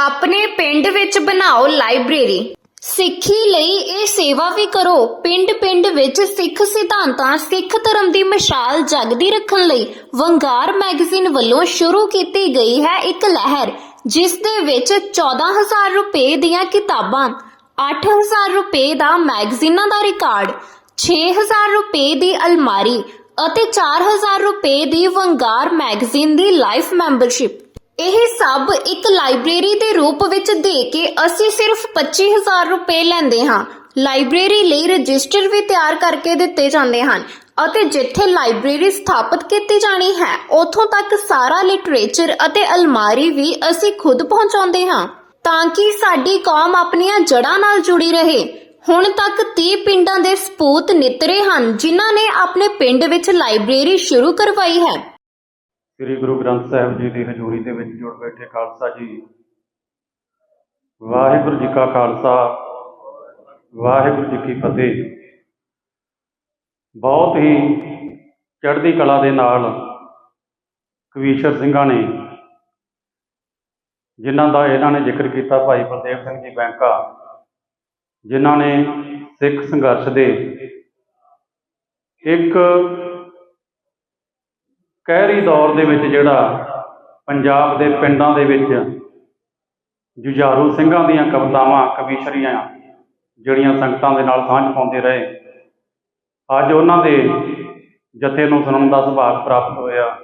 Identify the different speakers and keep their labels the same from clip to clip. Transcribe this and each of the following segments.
Speaker 1: ਆਪਣੇ ਪਿੰਡ ਵਿੱਚ ਬਣਾਓ ਲਾਇਬ੍ਰੇਰੀ। ਸਿੱਖੀ ਲਈ ਇਹ ਸੇਵਾ ਵੀ ਕਰੋ। ਪਿੰਡ-ਪਿੰਡ ਵਿੱਚ ਸਿੱਖ ਸਿਧਾਂਤਾਂ, ਸਿੱਖ ਧਰਮ ਦੀ ਮਿਸਾਲ ਜਗਦੀ ਰੱਖਣ ਲਈ ਵੰਗਾਰ ਮੈਗਜ਼ੀਨ ਵੱਲੋਂ ਸ਼ੁਰੂ ਕੀਤੀ ਗਈ ਹੈ ਇੱਕ ਲਹਿਰ, ਜਿਸ ਦੇ ਵਿੱਚ 14000 ਰੁਪਏ ਦੀਆਂ ਕਿਤਾਬਾਂ 8000 ਰੁਪਏ ਦਾ ਮੈਗਜ਼ੀਨਾਂ ਦਾ ਰਿਕਾਰਡ 6000 ਰੁਪਏ ਦੀ ਅਲਮਾਰੀ ਅਤੇ 4000 ਰੁਪਏ ਦੀ ਵੰਗਾਰ ਮੈਗਜ਼ੀਨ ਦੀ ਲਾਈਫ ਮੈਂਬਰਸ਼ਿਪ। ਇਹ ਸਭ ਇੱਕ ਲਾਇਬ੍ਰੇਰੀ ਦੇ ਰੂਪ ਵਿੱਚ ਦੇ ਕੇ ਅਸੀਂ ਸਿਰਫ 25000 ਰੁਪਏ ਲੈਂਦੇ ਹਾਂ। ਲਾਇਬ੍ਰੇਰੀ ਲਈ ਰਜਿਸਟਰ ਵੀ ਤਿਆਰ ਕਰਕੇ ਦਿੱਤੇ ਜਾਂਦੇ ਹਨ ਅਤੇ ਜਿੱਥੇ ਲਾਇਬ੍ਰੇਰੀ ਸਥਾਪਿਤ ਕੀਤੀ ਜਾਣੀ ਹੈ, ਉਥੋਂ ਤੱਕ ਸਾਰਾ ਲਿਟਰੇਚਰ ਅਤੇ ਅਲਮਾਰੀ ਵੀ ਅਸੀਂ ਖੁਦ ਪਹੁੰਚਾਉਂਦੇ ਹਾਂ ਤਾਂ ਕਿ ਸਾਡੀ ਕੌਮ ਆਪਣੀਆਂ ਜੜ੍ਹਾਂ ਨਾਲ ਜੁੜੀ ਰਹੇ। ਹੁਣ ਤੱਕ 30 ਪਿੰਡਾਂ ਦੇ ਸਪੂਤ ਨਿਤਰੇ ਹਨ ਜਿਨ੍ਹਾਂ ਨੇ ਆਪਣੇ ਪਿੰਡ ਵਿੱਚ ਲਾਇਬ੍ਰੇਰੀ ਸ਼ੁਰੂ ਕਰਵਾਈ ਹੈ।
Speaker 2: ਸ੍ਰੀ ਗੁਰੂ ਗ੍ਰੰਥ ਸਾਹਿਬ ਜੀ ਦੀ ਹਜ਼ੂਰੀ ਦੇ ਵਿੱਚ ਜੁੜ ਬੈਠੇ ਖਾਲਸਾ ਜੀ। ਵਾਹਿਗੁਰੂ ਜੀ ਕਾ ਖਾਲਸਾ, ਵਾਹਿਗੁਰੂ ਜੀ ਕੀ ਫਤਿਹ। ਬਹੁਤ ਹੀ ਚੜ੍ਹਦੀ ਕਲਾ ਦੇ ਨਾਲ ਕਵੀਸ਼ਰ ਸਿੰਘਾਂ ਨੇ, ਜਿਨ੍ਹਾਂ ਦਾ ਇਹਨਾਂ ਨੇ ਜ਼ਿਕਰ ਕੀਤਾ ਭਾਈ ਬਲਦੇਵ ਸਿੰਘ ਜੀ ਬੈਂਕਾ, ਜਿਨ੍ਹਾਂ ਨੇ ਸਿੱਖ ਸੰਘਰਸ਼ ਦੇ ਇੱਕ ਕਹਿਰੀ ਦੌਰ ਦੇ ਵਿੱਚ ਜਿਹੜਾ ਪੰਜਾਬ ਦੇ ਪਿੰਡਾਂ ਦੇ ਵਿੱਚ ਜੁਝਾਰੂ ਸਿੰਘਾਂ ਦੀਆਂ ਕਵਿਤਾਵਾਂ, ਕਵੀਸ਼ਰੀਆਂ ਜਿਹੜੀਆਂ ਸੰਗਤਾਂ ਦੇ ਨਾਲ ਸਾਂਝ ਪਾਉਂਦੇ ਰਹੇ। ਅੱਜ ਉਹਨਾਂ ਦੇ ਜਥੇ ਨੂੰ ਸੁਣਨ ਦਾ ਸੁਭਾਗ ਪ੍ਰਾਪਤ ਹੋਇਆ।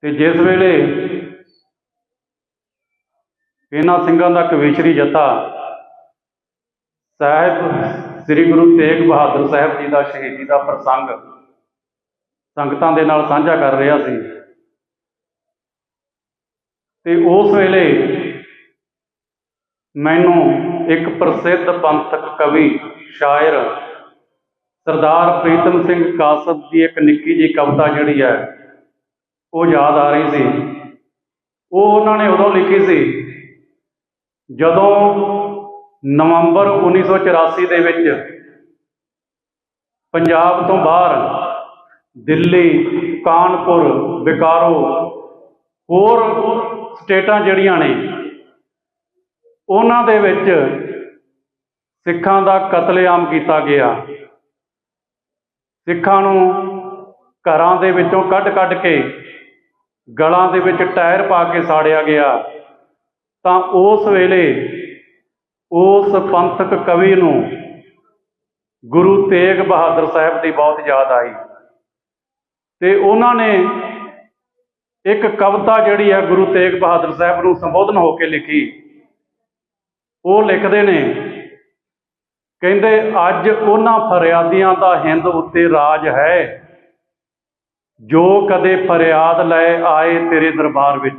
Speaker 2: ਤੇ ਜਿਸ ਵੇਲੇ ਇਹਨਾਂ ਸਿੰਘਾਂ ਦਾ ਕਵੀਸ਼ਰੀ ਜਥਾ ਸਾਹਿਬ, ਸ੍ਰੀ ਗੁਰੂ ਤੇਗ ਬਹਾਦਰ ਸਾਹਿਬ ਜੀ ਦਾ ਸ਼ਹੀਦੀ ਦਾ ਪ੍ਰਸੰਗ ਸੰਗਤਾਂ ਦੇ ਨਾਲ ਸਾਂਝਾ ਕਰ ਰਿਹਾ ਸੀ। ਤੇ ਉਸ ਵੇਲੇ ਮੈਨੂੰ ਇੱਕ ਪ੍ਰਸਿੱਧ ਪੰਥਕ ਕਵੀ, ਸ਼ਾਇਰ ਸਰਦਾਰ ਪ੍ਰੀਤਮ ਸਿੰਘ ਕਾਸਤ ਦੀ ਇੱਕ ਨਿੱਕੀ ਜਿਹੀ ਕਵਿਤਾ ਜਿਹੜੀ ਹੈ, ਉਹ ਯਾਦ ਆ ਰਹੀ ਸੀ। ਉਹ ਉਹਨਾਂ ਨੇ ਉਦੋਂ ਲਿਖੀ ਸੀ, ਜਦੋਂ ਨਵੰਬਰ 1984 ਦੇ ਵਿੱਚ ਪੰਜਾਬ ਤੋਂ ਬਾਹਰ ਦਿੱਲੀ, ਕਾਨਪੁਰ, ਬਿਕਾਰੋ, ਹੋਰ ਸਟੇਟਾਂ ਜਿਹੜੀਆਂ ਨੇ, ਉਹਨਾਂ ਦੇ ਵਿੱਚ ਸਿੱਖਾਂ ਦਾ ਕਤਲੇਆਮ ਕੀਤਾ ਗਿਆ। ਸਿੱਖਾਂ ਨੂੰ ਘਰਾਂ ਦੇ ਵਿੱਚੋਂ ਕੱਢ-ਕੱਢ ਕੇ ਗਲਾਂ ਦੇ ਵਿੱਚ ਟਾਇਰ ਪਾ ਕੇ ਸਾੜਿਆ ਗਿਆ। ਤਾਂ ਉਸ ਵੇਲੇ ਉਸ ਪੰਥਕ ਕਵੀ ਨੂੰ ਗੁਰੂ ਤੇਗ ਬਹਾਦਰ ਸਾਹਿਬ ਦੀ ਬਹੁਤ ਯਾਦ ਆਈ। ਤੇ ਉਹਨਾਂ ਨੇ ਇੱਕ ਕਵਿਤਾ ਜਿਹੜੀ ਹੈ ਗੁਰੂ ਤੇਗ ਬਹਾਦਰ ਸਾਹਿਬ ਨੂੰ ਸੰਬੋਧਨ ਹੋ ਕੇ ਲਿਖੀ। ਉਹ ਲਿਖਦੇ ਨੇ, ਕਹਿੰਦੇ, ਅੱਜ ਉਹਨਾਂ ਫਰਿਆਦੀਆਂ ਦਾ ਹਿੰਦ ਉੱਤੇ ਰਾਜ ਹੈ। ਜੋ ਕਦੇ ਫਰਿਆਦ ਲੈ ਆਏ ਤੇਰੇ ਦਰਬਾਰ ਵਿੱਚ।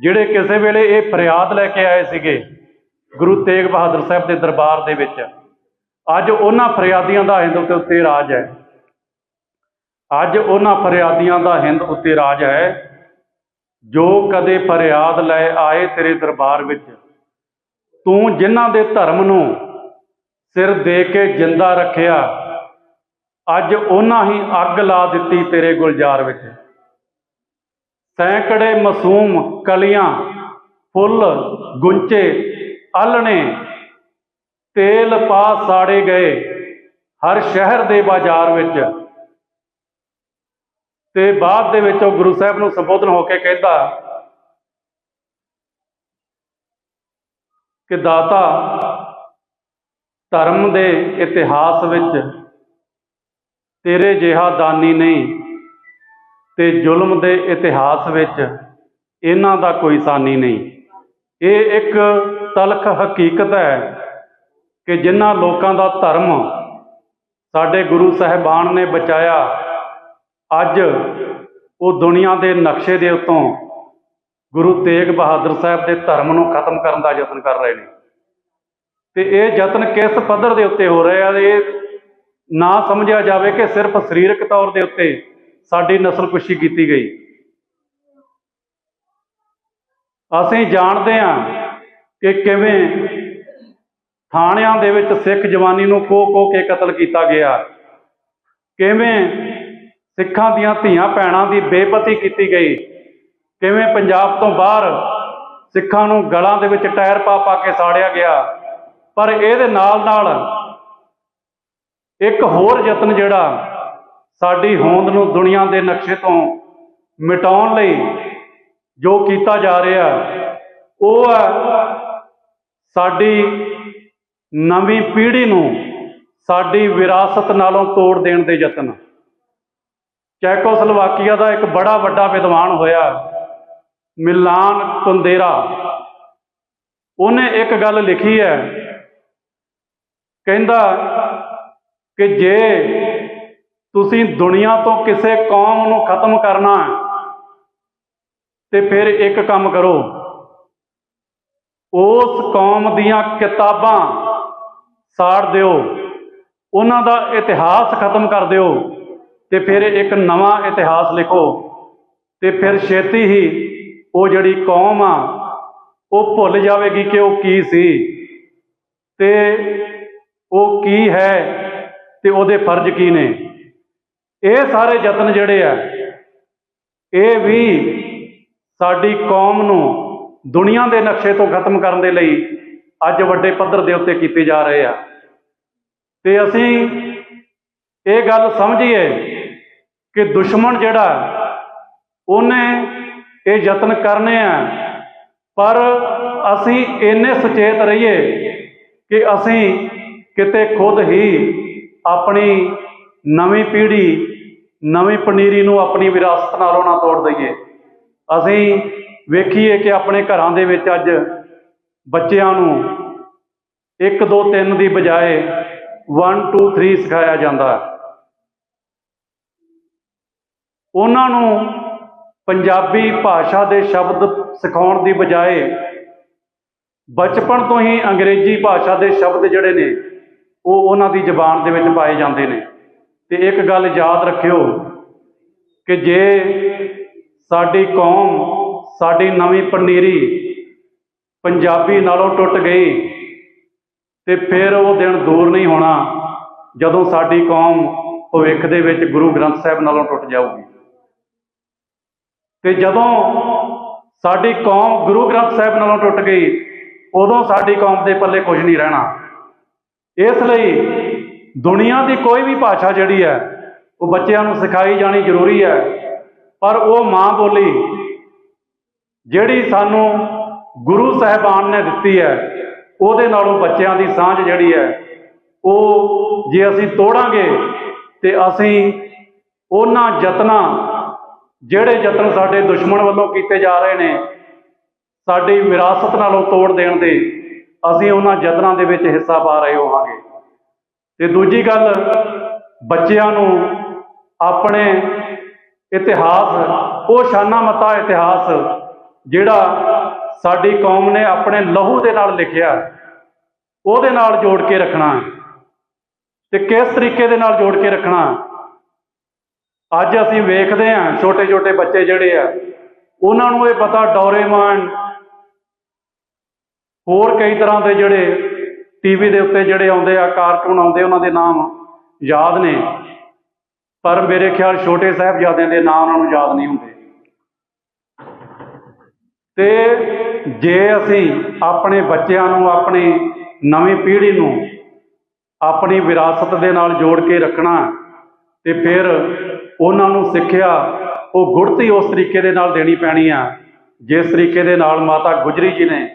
Speaker 2: ਜਿਹੜੇ ਕਿਸੇ ਵੇਲੇ ਇਹ ਫਰਿਆਦ ਲੈ ਕੇ ਆਏ ਸੀਗੇ ਗੁਰੂ ਤੇਗ ਬਹਾਦਰ ਸਾਹਿਬ ਦੇ ਦਰਬਾਰ ਦੇ ਵਿੱਚ, ਅੱਜ ਉਹਨਾਂ ਫਰਿਆਦੀਆਂ ਦਾ ਹਿੰਦ ਉੱਤੇ ਉੱਤੇ ਰਾਜ ਹੈ। ਅੱਜ ਉਹਨਾਂ ਫਰਿਆਦੀਆਂ ਦਾ ਹਿੰਦ ਉੱਤੇ ਰਾਜ ਹੈ, ਜੋ ਕਦੇ ਫਰਿਆਦ ਲੈ ਆਏ ਤੇਰੇ ਦਰਬਾਰ ਵਿੱਚ। ਤੂੰ ਜਿਨ੍ਹਾਂ ਦੇ ਧਰਮ ਨੂੰ ਸਿਰ ਦੇ ਕੇ ਜਿੰਦਾ ਰੱਖਿਆ, ਅੱਜ ਉਹਨਾਂ ਹੀ ਅੱਗ ਲਾ ਦਿੱਤੀ ਤੇਰੇ ਗੁਲਜ਼ਾਰ ਵਿੱਚ। ਸੈਂਕੜੇ ਮਾਸੂਮ ਕਲੀਆਂ, ਫੁੱਲ, ਗੁੰਚੇ ਆਲਣੇ ਤੇਲ ਪਾ ਸਾੜੇ ਗਏ ਹਰ ਸ਼ਹਿਰ ਦੇ ਬਾਜ਼ਾਰ ਵਿੱਚ। ਤੇ ਬਾਅਦ ਦੇ ਵਿੱਚ ਉਹ ਗੁਰੂ ਸਾਹਿਬ ਨੂੰ ਸੰਬੋਧਨ ਹੋ ਕੇ ਕਹਿੰਦਾ ਕਿ ਦਾਤਾ, ਧਰਮ ਦੇ ਇਤਿਹਾਸ ਵਿੱਚ ਤੇਰੇ ਜਿਹਾ ਦਾਨੀ ਨਹੀਂ ਤੇ ਜ਼ੁਲਮ ਦੇ ਇਤਿਹਾਸ ਵਿੱਚ ਇਹਨਾਂ ਦਾ ਕੋਈ ਸਾਨੀ ਨਹੀਂ। ਇਹ ਇੱਕ ਤਲਖ ਹਕੀਕਤ ਹੈ ਕਿ ਜਿਨ੍ਹਾਂ ਲੋਕਾਂ ਦਾ ਧਰਮ ਸਾਡੇ ਗੁਰੂ ਸਾਹਿਬਾਨ ਨੇ ਬਚਾਇਆ ਅੱਜ ਉਹ ਦੁਨੀਆ ਦੇ ਨਕਸ਼ੇ ਦੇ ਉੱਤੋਂ ਗੁਰੂ ਤੇਗ ਬਹਾਦਰ ਸਾਹਿਬ ਦੇ ਧਰਮ ਨੂੰ ਖਤਮ ਕਰਨ ਦਾ ਯਤਨ ਕਰ ਰਹੇ ਨੇ। ਤੇ ਇਹ ਯਤਨ ਕਿਸ ਪੱਧਰ ਦੇ ਉੱਤੇ ਹੋ ਰਿਹਾ ਆ ਇਹ ਨਾ ਸਮਝਿਆ ਜਾਵੇ ਕਿ ਸਿਰਫ ਸਰੀਰਕ ਤੌਰ ਦੇ ਉੱਤੇ ਸਾਡੀ ਨਸਲਕੁਸ਼ੀ ਕੀਤੀ ਗਈ। ਅਸੀਂ ਜਾਣਦੇ ਹਾਂ ਕਿ ਕਿਵੇਂ ਥਾਣਿਆਂ ਦੇ ਵਿੱਚ ਸਿੱਖ ਜਵਾਨੀ ਨੂੰ ਕੋ ਖੋ ਕੇ ਕਤਲ ਕੀਤਾ ਗਿਆ। ਕਿਵੇਂ ਸਿੱਖਾਂ ਦੀਆਂ ਧੀਆਂ ਭੈਣਾਂ ਦੀ ਬੇਪਤੀ ਕੀਤੀ ਗਈ। ਕਿਵੇਂ ਪੰਜਾਬ ਤੋਂ ਬਾਹਰ ਸਿੱਖਾਂ ਨੂੰ ਗਲਾਂ ਦੇ ਵਿੱਚ ਟਾਇਰ ਪਾ ਪਾ ਕੇ ਸਾੜਿਆ ਗਿਆ, ਪਰ ਇਹਦੇ ਨਾਲ ਨਾਲ ਇੱਕ ਹੋਰ ਯਤਨ ਜਿਹੜਾ ਸਾਡੀ ਹੋਂਦ ਨੂੰ ਦੁਨੀਆ ਦੇ ਨਕਸ਼ੇ ਤੋਂ ਮਿਟਾਉਣ ਲਈ ਜੋ ਕੀਤਾ ਜਾ ਰਿਹਾ, ਉਹ ਹੈ ਸਾਡੀ ਨਵੀਂ ਪੀੜ੍ਹੀ ਨੂੰ ਸਾਡੀ ਵਿਰਾਸਤ ਨਾਲੋਂ ਤੋੜ ਦੇਣ ਦੇ ਯਤਨ। ਚੈਕੋਸਲੋਵਾਕੀਆ ਦਾ ਇੱਕ ਬੜਾ ਵੱਡਾ ਵਿਦਵਾਨ ਹੋਇਆ, ਮਿਲਾਨ ਕੁੰਦੇਰਾ। ਉਹਨੇ ਇੱਕ ਗੱਲ ਲਿਖੀ ਹੈ। ਕਹਿੰਦਾ ਕਿ ਜੇ ਤੁਸੀਂ ਦੁਨੀਆ ਤੋਂ ਕਿਸੇ ਕੌਮ ਨੂੰ ਖਤਮ ਕਰਨਾ ਹੈ, ਤੇ ਫਿਰ ਇੱਕ ਕੰਮ ਕਰੋ। ਉਸ ਕੌਮ ਦੀਆਂ ਕਿਤਾਬਾਂ ਸਾੜ ਦਿਓ। ਉਹਨਾਂ ਦਾ ਇਤਿਹਾਸ ਖਤਮ ਕਰ ਦਿਓ। ਤੇ ਫਿਰ ਇੱਕ ਨਵਾਂ ਇਤਿਹਾਸ ਲਿਖੋ। ਤੇ ਫਿਰ ਛੇਤੀ ਹੀ ਉਹ ਜਿਹੜੀ ਕੌਮ ਆ, ਉਹ ਭੁੱਲ ਜਾਵੇਗੀ ਕਿ ਉਹ ਕੀ ਸੀ। ਤੇ ਉਹ ਕੀ ਹੈ ਤੇ ਉਹਦੇ ਫਰਜ਼ ਕੀ ਨੇ। ਇਹ ਸਾਰੇ ਯਤਨ ਜਿਹੜੇ ਆ, ਇਹ ਵੀ ਸਾਡੀ ਕੌਮ ਨੂੰ ਦੁਨੀਆ ਦੇ ਨਕਸ਼ੇ ਤੋਂ ਖਤਮ ਕਰਨ ਦੇ ਲਈ ਅੱਜ ਵੱਡੇ ਪੱਧਰ ਦੇ ਉੱਤੇ ਕੀਤੇ ਜਾ ਰਹੇ ਆ। ਤੇ ਅਸੀਂ ਇਹ ਗੱਲ ਸਮਝੀਏ ਕਿ ਦੁਸ਼ਮਣ ਜਿਹੜਾ, ਉਹਨੇ ਇਹ ਯਤਨ ਕਰਨੇ ਆ। ਪਰ ਅਸੀਂ ਇੰਨੇ ਸੁਚੇਤ ਰਹੀਏ ਕਿ ਅਸੀਂ ਕਿਤੇ ਖੁਦ ਹੀ ਆਪਣੀ ਨਵੀਂ ਪੀੜ੍ਹੀ, ਨਵੀਂ ਪਨੀਰੀ ਨੂੰ ਆਪਣੀ ਵਿਰਾਸਤ ਨਾਲੋਂ ਨਾ ਤੋੜ ਦਈਏ। ਅਸੀਂ ਵੇਖੀਏ ਕਿ ਆਪਣੇ ਘਰਾਂ ਦੇ ਵਿੱਚ ਅੱਜ ਬੱਚਿਆਂ ਨੂੰ 1 2 3 ਦੀ ਬਜਾਏ 1 2 3 ਸਿਖਾਇਆ ਜਾਂਦਾ। ਹੈ ਉਹਨਾਂ ਨੂੰ ਪੰਜਾਬੀ ਭਾਸ਼ਾ ਦੇ ਸ਼ਬਦ ਸਿਖਾਉਣ ਦੀ ਬਜਾਏ ਬਚਪਨ ਤੋਂ ਹੀ ਅੰਗਰੇਜ਼ੀ ਭਾਸ਼ਾ ਦੇ ਸ਼ਬਦ ਜਿਹੜੇ ਨੇ, ਉਹ ਉਹਨਾਂ ਦੀ ਜ਼ੁਬਾਨ ਦੇ ਵਿੱਚ ਪਾਏ ਜਾਂਦੇ ਨੇ। ਤੇ ਇੱਕ ਗੱਲ ਯਾਦ ਰੱਖਿਓ ਕਿ ਜੇ ਸਾਡੀ ਕੌਮ, ਸਾਡੀ ਨਵੀਂ ਪਨੀਰੀ ਪੰਜਾਬੀ ਨਾਲੋਂ ਟੁੱਟ ਗਈ ਤੇ ਫਿਰ ਉਹ ਦਿਨ ਦੂਰ ਨਹੀਂ ਹੋਣਾ ਜਦੋਂ ਸਾਡੀ ਕੌਮ ਭਵਿੱਖ ਦੇ ਵਿੱਚ ਗੁਰੂ ਗ੍ਰੰਥ ਸਾਹਿਬ ਨਾਲੋਂ ਟੁੱਟ ਜਾਊਗੀ। ਤੇ ਜਦੋਂ ਸਾਡੀ ਕੌਮ ਗੁਰੂ ਗ੍ਰੰਥ ਸਾਹਿਬ ਨਾਲੋਂ ਟੁੱਟ ਗਈ, ਉਦੋਂ ਸਾਡੀ ਕੌਮ ਦੇ ਪੱਲੇ ਕੁਝ ਨਹੀਂ ਰਹਿਣਾ। ਇਸ ਲਈ ਦੁਨੀਆ ਦੀ ਕੋਈ ਵੀ ਭਾਸ਼ਾ ਜਿਹੜੀ ਹੈ, ਉਹ ਬੱਚਿਆਂ ਨੂੰ ਸਿਖਾਈ ਜਾਣੀ ਜ਼ਰੂਰੀ ਹੈ। ਪਰ ਉਹ ਮਾਂ ਬੋਲੀ ਜਿਹੜੀ ਸਾਨੂੰ ਗੁਰੂ ਸਾਹਿਬਾਨ ਨੇ ਦਿੱਤੀ ਹੈ, ਉਹਦੇ ਨਾਲੋਂ ਬੱਚਿਆਂ ਦੀ ਸਾਂਝ ਜਿਹੜੀ ਹੈ, ਉਹ ਜੇ ਅਸੀਂ ਤੋੜਾਂਗੇ ਤੇ ਅਸੀਂ ਉਹਨਾਂ ਯਤਨਾਂ ਜਿਹੜੇ ਯਤਨ ਸਾਡੇ ਦੁਸ਼ਮਣ ਵੱਲੋਂ ਕੀਤੇ ਜਾ ਰਹੇ ਨੇ, ਸਾਡੀ ਵਿਰਾਸਤ ਨਾਲੋਂ ਤੋੜ ਦੇਣ ਦੇ ਅਸੀਂ ਉਹਨਾਂ ਯਤਨਾਂ ਦੇ ਵਿੱਚ ਹਿੱਸਾ ਪਾ ਰਹੇ ਹੋਵਾਂਗੇ ਤੇ ਦੂਜੀ ਗੱਲ, ਬੱਚਿਆਂ ਨੂੰ ਆਪਣੇ ਇਤਿਹਾਸ, ਉਹ ਸ਼ਾਨਾ ਮਤਾ ਇਤਿਹਾਸ ਜਿਹੜਾ ਸਾਡੀ ਕੌਮ ਨੇ ਆਪਣੇ ਲਹੂ ਦੇ ਨਾਲ ਲਿਖਿਆ, ਉਹਦੇ ਨਾਲ ਜੋੜ ਕੇ ਰੱਖਣਾ ਹੈ। ਤੇ ਕਿਸ ਤਰੀਕੇ ਦੇ ਨਾਲ ਜੋੜ ਕੇ ਰੱਖਣਾ ਅੱਜ ਅਸੀਂ ਵੇਖਦੇ ਹਾਂ ਛੋਟੇ ਛੋਟੇ ਬੱਚੇ ਜਿਹੜੇ ਆ, ਉਹਨਾਂ ਨੂੰ ਇਹ ਪਤਾ ਡੋਰੇਮਾਨ, ਹੋਰ ਕਈ ਤਰ੍ਹਾਂ ਦੇ ਜਿਹੜੇ ਟੀਵੀ ਦੇ ਉੱਤੇ ਜਿਹੜੇ ਆਉਂਦੇ ਆ, ਕਾਰਟੂਨ ਆਉਂਦੇ ਉਹਨਾਂ ਦੇ ਨਾਮ ਯਾਦ ਨੇ, ਪਰ ਮੇਰੇ ਖਿਆਲ ਛੋਟੇ ਸਾਹਿਬਜ਼ਾਦਿਆਂ ਦੇ ਨਾਮ ਉਹਨਾਂ ਨੂੰ ਯਾਦ ਨਹੀਂ ਹੁੰਦੇ। ਤੇ ਜੇ ਅਸੀਂ ਆਪਣੇ ਬੱਚਿਆਂ ਨੂੰ, ਆਪਣੀ ਨਵੀਂ ਪੀੜ੍ਹੀ ਨੂੰ ਆਪਣੀ ਵਿਰਾਸਤ ਦੇ ਨਾਲ ਜੋੜ ਕੇ ਰੱਖਣਾ ਤੇ ਫਿਰ ਉਹਨਾਂ ਨੂੰ ਸਿੱਖਿਆ, ਉਹ ਗੁੜਤੀ ਉਸ ਤਰੀਕੇ ਦੇ ਨਾਲ ਦੇਣੀ ਪੈਣੀ ਆ, ਜਿਸ ਤਰੀਕੇ ਦੇ ਨਾਲ ਮਾਤਾ ਗੁਜਰੀ ਜੀ ਨੇ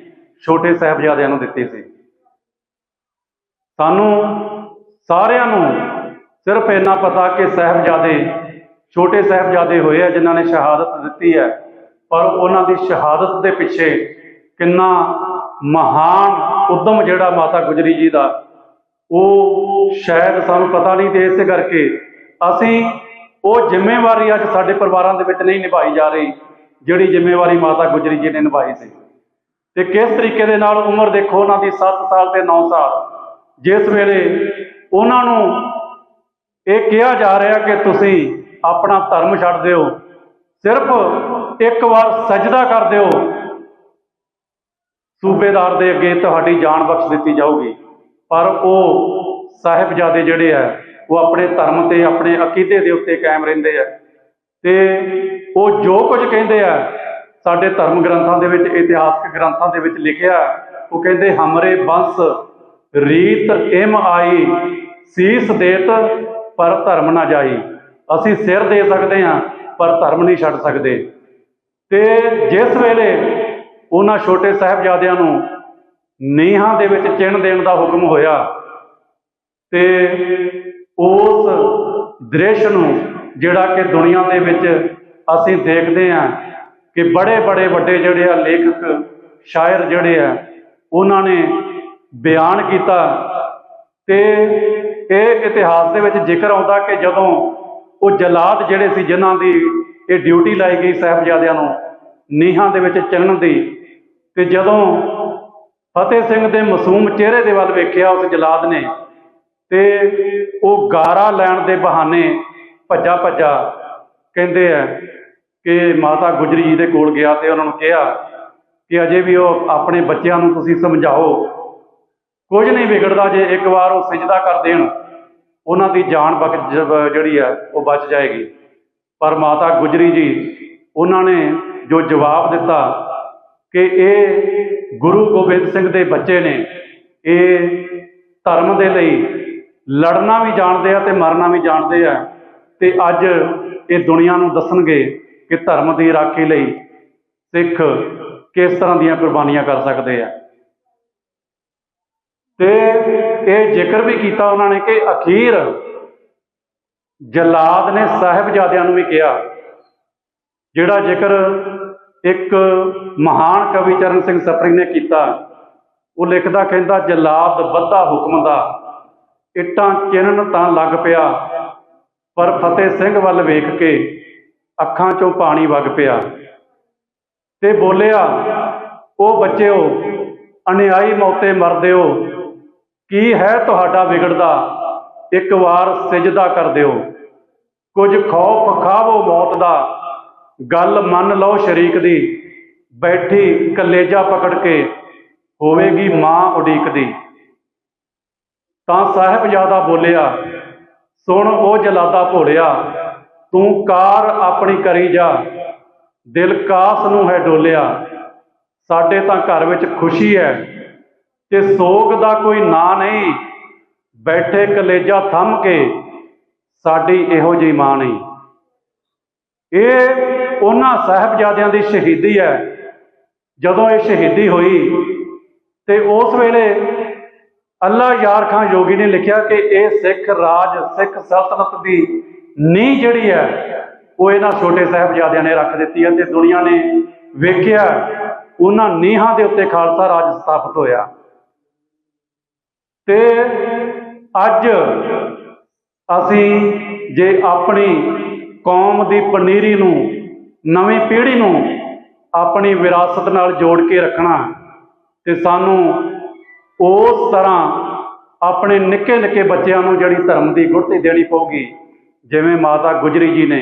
Speaker 2: ਛੋਟੇ ਸਾਹਿਬਜ਼ਾਦਿਆਂ ਨੂੰ ਦਿੱਤੀ ਸੀ। ਸਾਨੂੰ ਸਾਰਿਆਂ ਨੂੰ ਸਿਰਫ ਇੰਨਾ ਪਤਾ ਕਿ ਸਾਹਿਬਜ਼ਾਦੇ ਛੋਟੇ ਸਾਹਿਬਜ਼ਾਦੇ ਹੋਏ ਆ, ਜਿਨ੍ਹਾਂ ਨੇ ਸ਼ਹਾਦਤ ਦਿੱਤੀ ਹੈ, ਪਰ ਉਹਨਾਂ ਦੀ ਸ਼ਹਾਦਤ ਦੇ ਪਿੱਛੇ ਕਿੰਨਾ ਮਹਾਨ, ਉਦਮ ਜਿਹੜਾ ਮਾਤਾ ਗੁਜਰੀ ਜੀ ਦਾ, ਉਹ ਸ਼ਾਇਦ ਸਾਨੂੰ ਪਤਾ ਨਹੀਂ ਤੇ ਇਸੇ ਕਰਕੇ ਅਸੀਂ ਉਹ ਜ਼ਿੰਮੇਵਾਰੀ ਅੱਜ ਸਾਡੇ ਪਰਿਵਾਰਾਂ ਦੇ ਵਿੱਚ ਨਹੀਂ ਨਿਭਾਈ ਜਾ ਰਹੀ, ਜਿਹੜੀ ਜ਼ਿੰਮੇਵਾਰੀ ਮਾਤਾ ਗੁਜਰੀ ਜੀ ਨੇ ਨਿਭਾਈ ਸੀ। ਤੇ ਕਿਸ ਤਰੀਕੇ ਦੇ ਨਾਲ ਉਮਰ ਦੇਖੋ ਉਹਨਾਂ ਦੀ 7 ਸਾਲ ਤੇ 9 ਸਾਲ। ਜਿਸ ਵੇਲੇ ਉਹਨਾਂ ਨੂੰ ਇਹ ਕਿਹਾ ਜਾ ਰਿਹਾ ਕਿ ਤੁਸੀਂ ਆਪਣਾ ਧਰਮ ਛੱਡ ਦਿਓ, ਸਿਰਫ ਇੱਕ ਵਾਰ ਸਜਦਾ ਕਰ ਦਿਓ। ਸੂਬੇਦਾਰ ਦੇ ਅੱਗੇ ਤੁਹਾਡੀ ਜਾਨ ਬਖਸ਼ ਦਿੱਤੀ ਜਾਊਗੀ। ਪਰ ਉਹ ਸਾਹਿਬਜ਼ਾਦੇ ਜਿਹੜੇ ਆ ਉਹ ਆਪਣੇ ਧਰਮ ਤੇ, ਆਪਣੇ ਅਕੀਦੇ ਦੇ ਉੱਤੇ ਕਾਇਮ ਰਹਿੰਦੇ ਆ। ਤੇ ਉਹ ਜੋ ਕੁਝ ਕਹਿੰਦੇ ਆ, ਸਾਡੇ ਧਰਮ ਗ੍ਰੰਥਾਂ ਦੇ ਵਿੱਚ, ਇਤਿਹਾਸਕ ਗ੍ਰੰਥਾਂ ਦੇ ਵਿੱਚ ਲਿਖਿਆ, ਉਹ ਕਹਿੰਦੇ, ਹਮਰੇ ਬੰਸ ਰੀਤ ਇਮ ਆਈ, ਸੀਸ ਦੇਤ ਪਰ ਧਰਮ ਨਾ ਜਾਈ। ਅਸੀਂ ਸਿਰ ਦੇ ਸਕਦੇ ਹਾਂ, ਪਰ ਧਰਮ ਨਹੀਂ ਛੱਡ ਸਕਦੇ। ਤੇ ਜਿਸ ਵੇਲੇ ਉਹਨਾਂ ਛੋਟੇ ਸਾਹਿਬਜ਼ਾਦਿਆਂ ਨੂੰ ਨੀਹਾਂ ਦੇ ਵਿੱਚ ਚਿਣ ਦੇਣ ਦਾ ਹੁਕਮ ਹੋਇਆ, ਤੇ ਉਸ ਦ੍ਰਿਸ਼ ਨੂੰ ਜਿਹੜਾ ਕਿ ਦੁਨੀਆ ਦੇ ਵਿੱਚ ਅਸੀਂ ਦੇਖਦੇ ਹਾਂ ਕਿ ਬੜੇ ਬੜੇ ਵੱਡੇ ਜਿਹੜੇ ਆ ਲੇਖਕ, ਸ਼ਾਇਰ ਜਿਹੜੇ ਆ, ਉਹਨਾਂ ਨੇ ਬਿਆਨ ਕੀਤਾ ਤੇ ਇਹ ਇਤਿਹਾਸ ਦੇ ਵਿੱਚ ਜ਼ਿਕਰ ਆਉਂਦਾ ਕਿ ਜਦੋਂ ਉਹ ਜਲਾਦ ਜਿਹੜੇ ਸੀ, ਜਿਨ੍ਹਾਂ ਦੀ ਇਹ ਡਿਊਟੀ ਲਾਈ ਗਈ ਸਾਹਿਬਜ਼ਾਦਿਆਂ ਨੂੰ, ਨੀਹਾਂ ਦੇ ਵਿੱਚ ਚਿਣਨ ਦੀ ਤੇ ਜਦੋਂ ਫਤਿਹ ਸਿੰਘ ਦੇ ਮਾਸੂਮ ਚਿਹਰੇ ਦੇ ਵੱਲ ਵੇਖਿਆ ਉਸ ਜਲਾਦ ਨੇ ਤੇ ਉਹ ਗਾਰਾ ਲੈਣ ਦੇ ਬਹਾਨੇ ਭੱਜਾ ਭੱਜਾ ਕਹਿੰਦੇ ਆ ਕਿ ਮਾਤਾ ਗੁਜਰੀ ਜੀ ਦੇ ਕੋਲ ਗਿਆ ਤੇ ਉਹਨਾਂ ਨੂੰ ਕਿਹਾ ਕਿ ਅਜੇ ਵੀ ਉਹ ਆਪਣੇ ਬੱਚਿਆਂ ਨੂੰ ਤੁਸੀਂ ਸਮਝਾਓ। ਕੁਝ ਨਹੀਂ ਵਿਗੜਦਾ ਜੇ ਇੱਕ ਵਾਰ ਉਹ ਸਜਦਾ ਕਰ ਦੇਣ, ਉਹਨਾਂ ਦੀ ਜਾਨ ਬਚ ਜਿਹੜੀ ਆ, ਉਹ ਬਚ ਜਾਏਗੀ। ਪਰ ਮਾਤਾ ਗੁਜਰੀ ਜੀ, ਉਹਨਾਂ ਨੇ ਜੋ ਜਵਾਬ ਦਿੱਤਾ ਕਿ ਇਹ ਗੁਰੂ ਗੋਬਿੰਦ ਸਿੰਘ ਦੇ ਬੱਚੇ ਨੇ, ਇਹ ਧਰਮ ਦੇ ਲਈ ਲੜਨਾ ਵੀ ਜਾਣਦੇ ਆ ਤੇ ਮਰਨਾ ਵੀ ਜਾਣਦੇ ਆ। ਤੇ ਅੱਜ ਇਹ ਦੁਨੀਆ ਨੂੰ ਦੱਸਣਗੇ ਕਿ ਧਰਮ ਦੀ ਰਾਖੀ ਲਈ ਸਿੱਖ ਕਿਸ ਤਰ੍ਹਾਂ ਦੀਆਂ ਕੁਰਬਾਨੀਆਂ ਕਰ ਸਕਦੇ ਆ। ਤੇ ਇਹ ਜ਼ਿਕਰ ਵੀ ਕੀਤਾ ਉਹਨਾਂ ਨੇ ਕਿ ਅਖੀਰ ਜਲਾਦ ਨੇ ਸਾਹਿਬਜ਼ਾਦਿਆਂ ਨੂੰ ਵੀ ਕਿਹਾ, ਜਿਹੜਾ ਜ਼ਿਕਰ ਇੱਕ ਮਹਾਨ ਕਵੀ ਚਰਨ ਸਿੰਘ ਸਪਰਿੰਗ ਨੇ ਕੀਤਾ, ਉਹ ਲਿਖਦਾ ਕਹਿੰਦਾ ਜਲਾਦ ਬੱਧਾ ਹੁਕਮ ਦਾ ਇੱਟਾਂ ਚਿਣਨ ਤਾਂ ਲੱਗ ਪਿਆ, ਪਰ ਫਤਿਹ ਸਿੰਘ ਵੱਲ ਵੇਖ ਕੇ ਅੱਖਾਂ 'ਚੋਂ ਪਾਣੀ ਵਗ ਪਿਆ ਤੇ ਬੋਲਿਆ, ਉਹ ਬੱਚਿਓ, ਅਨਿਆਈ ਮੌਤੇ ਮਰਦਿਓ, ਕੀ ਹੈ ਤੁਹਾਡਾ ਵਿਗੜਦਾ? ਇੱਕ ਵਾਰ ਸਿਜਦਾ ਕਰ ਦਿਓ। ਕੁਝ ਖੌਫ ਖਾਵੋ ਮੌਤ ਦਾ। ਗੱਲ ਮੰਨ ਲਓ ਸ਼ਰੀਕ ਦੀ। ਬੈਠੀ ਕਲੇਜਾ ਪਕੜ ਕੇ ਹੋਵੇਗੀ ਮਾਂ ਉਡੀਕਦੀ। ਤਾਂ ਸਾਹਿਬਜ਼ਾਦਾ ਬੋਲਿਆ, ਸੁਣ ਉਹ ਜਲਾਦਾ ਭੋਲਿਆ, ਤੂੰ ਕਾਰ ਆਪਣੀ ਕਰੀ ਜਾ, ਦਿਲ ਕਾਸ ਨੂੰ ਹੈ ਡੋਲਿਆ, ਸਾਡੇ ਤਾਂ ਘਰ ਵਿੱਚ ਖੁਸ਼ੀ ਹੈ, ਤੇ ਸੋਗ ਦਾ ਕੋਈ ਨਾਂ ਨਹੀਂ, ਬੈਠੇ ਕਲੇਜਾ ਥੰਮ ਕੇ, ਸਾਡੀ ਇਹੋ ਜਿਹੀ ਮਾਂ ਨਹੀਂ। ਇਹ ਉਹਨਾਂ ਸਾਹਿਬਜ਼ਾਦਿਆਂ ਦੀ ਸ਼ਹੀਦੀ ਹੈ, ਜਦੋਂ ਇਹ ਸ਼ਹੀਦੀ ਹੋਈ, ਤੇ ਉਸ ਵੇਲੇ ਅੱਲਾ ਯਾਰ ਖਾਨ ਯੋਗੀ ਨੇ ਲਿਖਿਆ ਕਿ ਇਹ ਸਿੱਖ ਰਾਜ, ਸਿੱਖ ਸਲਤਨਤ ਦੀ ਨੀਂਹ ਜਿਹੜੀ ਹੈ, ਉਹ ਇਹਨਾਂ ਛੋਟੇ ਸਾਹਿਬਜ਼ਾਦਿਆਂ ਨੇ ਰੱਖ ਦਿੱਤੀ ਹੈ ਤੇ ਦੁਨੀਆ ਨੇ ਵੇਖਿਆ, ਉਹਨਾਂ ਨੀਹਾਂ ਦੇ ਉੱਤੇ ਖਾਲਸਾ ਰਾਜ ਸਥਾਪਿਤ ਹੋਇਆ। ਤੇ ਅੱਜ ਅਸੀਂ ਜੇ ਆਪਣੀ ਕੌਮ ਦੀ ਪਨੀਰੀ ਨੂੰ, ਨਵੀਂ ਪੀੜ੍ਹੀ ਨੂੰ ਆਪਣੀ ਵਿਰਾਸਤ ਨਾਲ ਜੋੜ ਕੇ ਰੱਖਣਾ ਤੇ ਸਾਨੂੰ ਉਸ ਤਰ੍ਹਾਂ ਆਪਣੇ ਨਿੱਕੇ ਨਿੱਕੇ ਬੱਚਿਆਂ ਨੂੰ ਜਿਹੜੀ ਧਰਮ ਦੀ ਗੁਰਤੀ ਦੇਣੀ ਪਊਗੀ, ਜਿਵੇਂ ਮਾਤਾ ਗੁਜਰੀ ਜੀ ਨੇ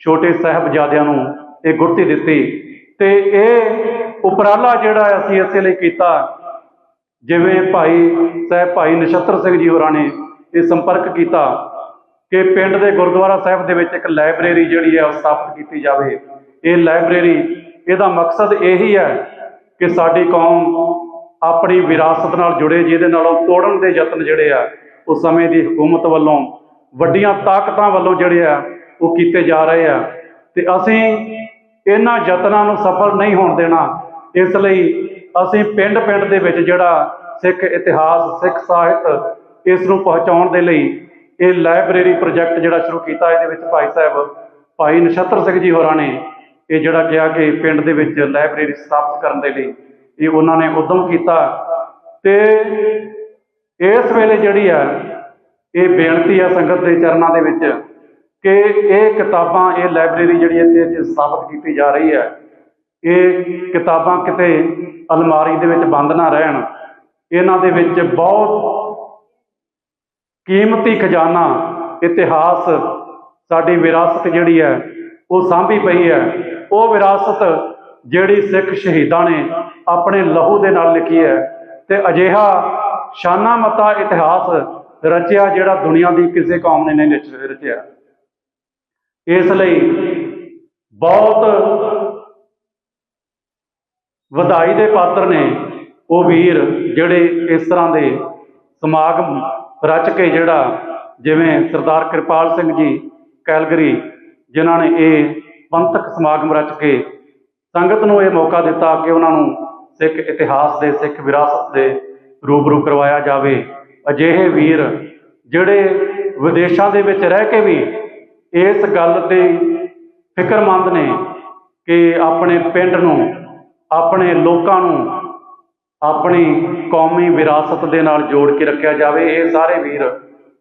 Speaker 2: ਛੋਟੇ ਸਾਹਿਬਜ਼ਾਦਿਆਂ ਨੂੰ ਇਹ ਗੁਰਤੀ ਦਿੱਤੀ। ਤੇ ਇਹ ਉਪਰਾਲਾ ਜਿਹੜਾ ਅਸੀਂ ਇਸੇ ਲਈ ਕੀਤਾ, ਜਿਵੇਂ ਭਾਈ ਸਾਹਿਬ ਭਾਈ ਨਛੱਤਰ ਸਿੰਘ ਜੀ ਹੋਰਾਂ ਨੇ ਇਹ ਸੰਪਰਕ ਕੀਤਾ ਕਿ ਪਿੰਡ ਦੇ ਗੁਰਦੁਆਰਾ ਸਾਹਿਬ ਦੇ ਵਿੱਚ ਇੱਕ ਲਾਇਬ੍ਰੇਰੀ ਜਿਹੜੀ ਹੈ ਉਹ ਸਥਾਪਿਤ ਕੀਤੀ ਜਾਵੇ। ਇਹ ਲਾਇਬ੍ਰੇਰੀ, ਇਹਦਾ ਮਕਸਦ ਇਹੀ ਹੈ ਕਿ ਸਾਡੀ ਕੌਮ ਆਪਣੀ ਵਿਰਾਸਤ ਨਾਲ ਜੁੜੇ, ਜਿਹਦੇ ਨਾਲੋਂ ਤੋੜਨ ਦੇ ਯਤਨ ਜਿਹੜੇ ਆ ਉਹ ਸਮੇਂ ਦੀ ਹਕੂਮਤ ਵੱਲੋਂ, ਵੱਡੀਆਂ ਤਾਕਤਾਂ ਵੱਲੋਂ ਜਿਹੜੇ ਆ, ਉਹ ਕੀਤੇ ਜਾ ਰਹੇ ਆ। ਤੇ ਅਸੀਂ ਇਹਨਾਂ ਯਤਨਾਂ ਨੂੰ ਸਫਲ ਨਹੀਂ ਹੋਣ ਦੇਣਾ। ਇਸ ਲਈ ਅਸੀਂ ਪਿੰਡ-ਪਿੰਡ ਦੇ ਵਿੱਚ ਜਿਹੜਾ ਸਿੱਖ ਇਤਿਹਾਸ, ਸਿੱਖ ਸਾਹਿਤ, ਇਸ ਨੂੰ ਪਹੁੰਚਾਉਣ ਦੇ ਲਈ ਇਹ ਲਾਇਬ੍ਰੇਰੀ ਪ੍ਰੋਜੈਕਟ ਜਿਹੜਾ ਸ਼ੁਰੂ ਕੀਤਾ, ਇਹਦੇ ਵਿੱਚ ਭਾਈ ਸਾਹਿਬ, ਭਾਈ ਨਛੱਤਰ ਸਿੰਘ ਜੀ ਹੋਰਾਂ ਨੇ ਇਹ ਜਿਹੜਾ ਕਿਹਾ ਕਿ ਪਿੰਡ ਦੇ ਵਿੱਚ ਲਾਇਬ੍ਰੇਰੀ ਸਥਾਪਿਤ ਕਰਨ ਦੇ ਲਈ ਇਹ ਉਹਨਾਂ ਨੇ ਉਦਮ ਕੀਤਾ। ਤੇ ਇਸ ਵੇਲੇ ਜਿਹੜੀ ਹੈ ਇਹ ਬੇਨਤੀ ਹੈ ਸੰਗਤ ਦੇ ਚਰਨਾਂ ਦੇ ਵਿੱਚ ਕਿ ਇਹ ਕਿਤਾਬਾਂ, ਇਹ ਲਾਇਬ੍ਰੇਰੀ ਜਿਹੜੀ ਇੱਥੇ ਸਥਾਪਿਤ ਕੀਤੀ ਜਾ ਰਹੀ ਹੈ ਇਹ ਕਿਤਾਬਾਂ ਕਿਤੇ ਅਲਮਾਰੀ ਦੇ ਵਿੱਚ ਬੰਦ ਨਾ ਰਹਿਣ। ਇਹਨਾਂ ਦੇ ਵਿੱਚ ਬਹੁਤ ਕੀਮਤੀ ਖਜ਼ਾਨਾ, ਇਤਿਹਾਸ, ਸਾਡੀ ਵਿਰਾਸਤ ਜਿਹੜੀ ਹੈ ਉਹ ਸਾਂਭੀ ਪਈ ਹੈ ਉਹ ਵਿਰਾਸਤ ਜਿਹੜੀ ਸਿੱਖ ਸ਼ਹੀਦਾਂ ਨੇ ਆਪਣੇ ਲਹੂ ਦੇ ਨਾਲ ਲਿਖੀ ਹੈ ਤੇ ਅਜਿਹਾ ਸ਼ਾਨਾ ਮਤਾ ਇਤਿਹਾਸ ਰਚਿਆ ਜਿਹੜਾ ਦੁਨੀਆ ਦੀ ਕਿਸੇ ਕੌਮ ਨੇ ਨਹੀਂ ਰਚਿਆ। ਇਸ ਲਈ ਬਹੁਤ ਵਧਾਈ ਦੇ ਪਾਤਰ ਨੇ ਉਹ ਵੀਰ ਜਿਹੜੇ ਇਸ ਤਰ੍ਹਾਂ ਦੇ ਸਮਾਗਮ ਰਚ ਕੇ ਜਿਹੜਾ ਜਿਵੇਂ ਸਰਦਾਰ ਕਿਰਪਾਲ ਸਿੰਘ ਜੀ ਕੈਲਗਰੀ, ਜਿਨ੍ਹਾਂ ਨੇ ਇਹ ਪੰਥਕ ਸਮਾਗਮ ਰਚ ਕੇ ਸੰਗਤ ਨੂੰ ਇਹ ਮੌਕਾ ਦਿੱਤਾ ਕਿ ਉਹਨਾਂ ਨੂੰ ਸਿੱਖ ਇਤਿਹਾਸ ਦੇ, ਸਿੱਖ ਵਿਰਾਸਤ ਦੇ ਰੂਬਰੂ ਕਰਵਾਇਆ ਜਾਵੇ। ਅਜਿਹੇ ਵੀਰ ਜਿਹੜੇ ਵਿਦੇਸ਼ਾਂ ਦੇ ਵਿੱਚ ਰਹਿ ਕੇ ਵੀ ਇਸ ਗੱਲ ਤੇ ਫਿਕਰਮੰਦ ਨੇ ਕਿ ਆਪਣੇ ਪਿੰਡ ਨੂੰ, ਆਪਣੇ ਲੋਕਾਂ ਨੂੰ ਆਪਣੀ ਕੌਮੀ ਵਿਰਾਸਤ ਦੇ ਨਾਲ ਜੋੜ ਕੇ ਰੱਖਿਆ ਜਾਵੇ। ਇਹ ਸਾਰੇ ਵੀਰ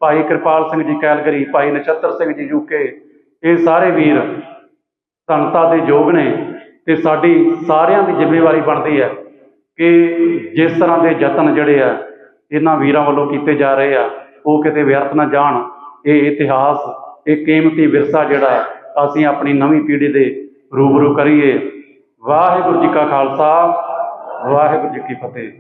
Speaker 2: ਭਾਈ ਕਿਰਪਾਲ ਸਿੰਘ ਜੀ ਕੈਲਗਰੀ, ਭਾਈ ਨਛੱਤਰ ਸਿੰਘ ਜੀ ਯੂਕੇ ਇਹ ਸਾਰੇ ਵੀਰ ਧੰਨਤਾ ਦੇ ਯੋਗ ਨੇ। ਤੇ ਸਾਡੀ ਸਾਰਿਆਂ ਦੀ ਜ਼ਿੰਮੇਵਾਰੀ ਬਣਦੀ ਹੈ ਕਿ ਜਿਸ ਤਰ੍ਹਾਂ ਦੇ ਯਤਨ ਜਿਹੜੇ ਆ, ਇਹਨਾਂ ਵੀਰਾਂ ਵੱਲੋਂ ਕੀਤੇ ਜਾ ਰਹੇ ਆ, ਉਹ ਕਿਤੇ ਵਿਅਰਥ ਨਾ ਜਾਣ। ਇਹ ਇਤਿਹਾਸ, ਇਹ ਕੀਮਤੀ ਵਿਰਸਾ ਜਿਹੜਾ ਅਸੀਂ ਆਪਣੀ ਨਵੀਂ ਪੀੜ੍ਹੀ ਦੇ ਰੂਬਰੂ ਕਰੀਏ। ਵਾਹਿਗੁਰੂ ਜੀ ਕਾ ਖਾਲਸਾ, ਵਾਹਿਗੁਰੂ ਜੀ ਕੀ ਫਤਿਹ।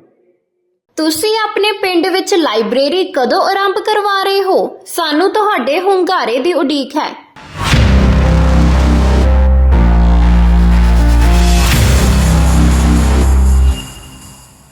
Speaker 1: ਤੁਸੀਂ ਆਪਣੇ ਪਿੰਡ ਵਿੱਚ ਲਾਇਬ੍ਰੇਰੀ ਕਦੋਂ ਆਰੰਭ ਕਰਵਾ ਰਹੇ ਹੋ? ਸਾਨੂੰ ਤੁਹਾਡੇ ਹੁੰਗਾਰੇ ਦੀ ਉਡੀਕ ਹੈ।